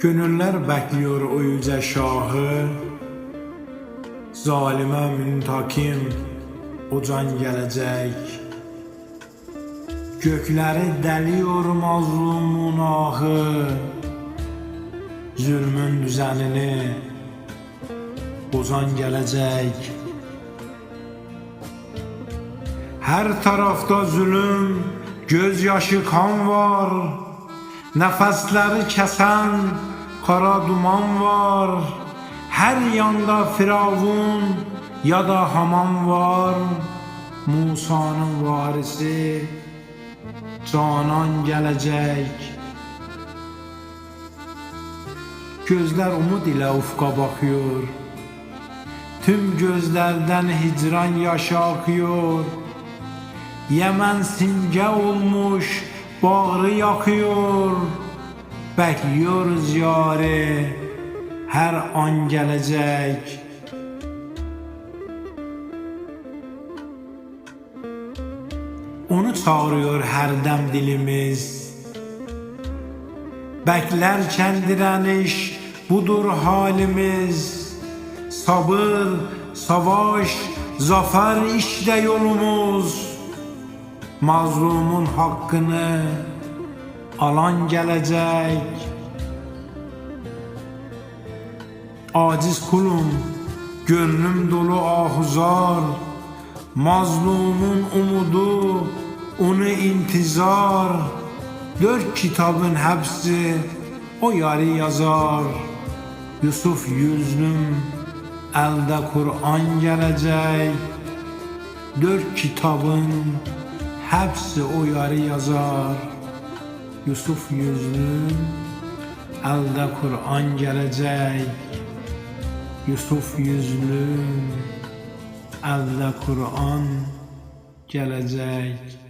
Gönüller bekliyor o yüce şahı. Zalime müntakim o can gelecek. Gökleri deliyor mazlumun ahı. Zulmün düzenini bozan gelecek. Her tarafta zulüm, gözyaşı kan var Nefesleri kesen kara duman var. Her yanda Firavun ya da Haman var. Musa'nın varisi Canan gelecek. Gözler umut ile ufka bakıyor. Tüm gözlerden hicran yaşı akıyor. Yemen simge olmuş bağrı yakıyor Bekliyoruz yari her an gelecek. Onu çağırıyor her dem dilimiz. Beklerken direniş budur halimiz. Sabır, savaş, zafer işte yolumuz Mazlumun hakkını alan gelecek. Aciz kulum, gönlüm dolu ahuzar. Mazlumun umudu, onu intizar. Dört kitabın hepsi o yarı yazar. Yusuf yüzlüm, elde Kur'an gelecek. Dört kitabın hepsi o yarı yazar. Yusuf yüzlüm, elde Kur'an gelecek. Yusuf yüzlüm, elde Kur'an gelecek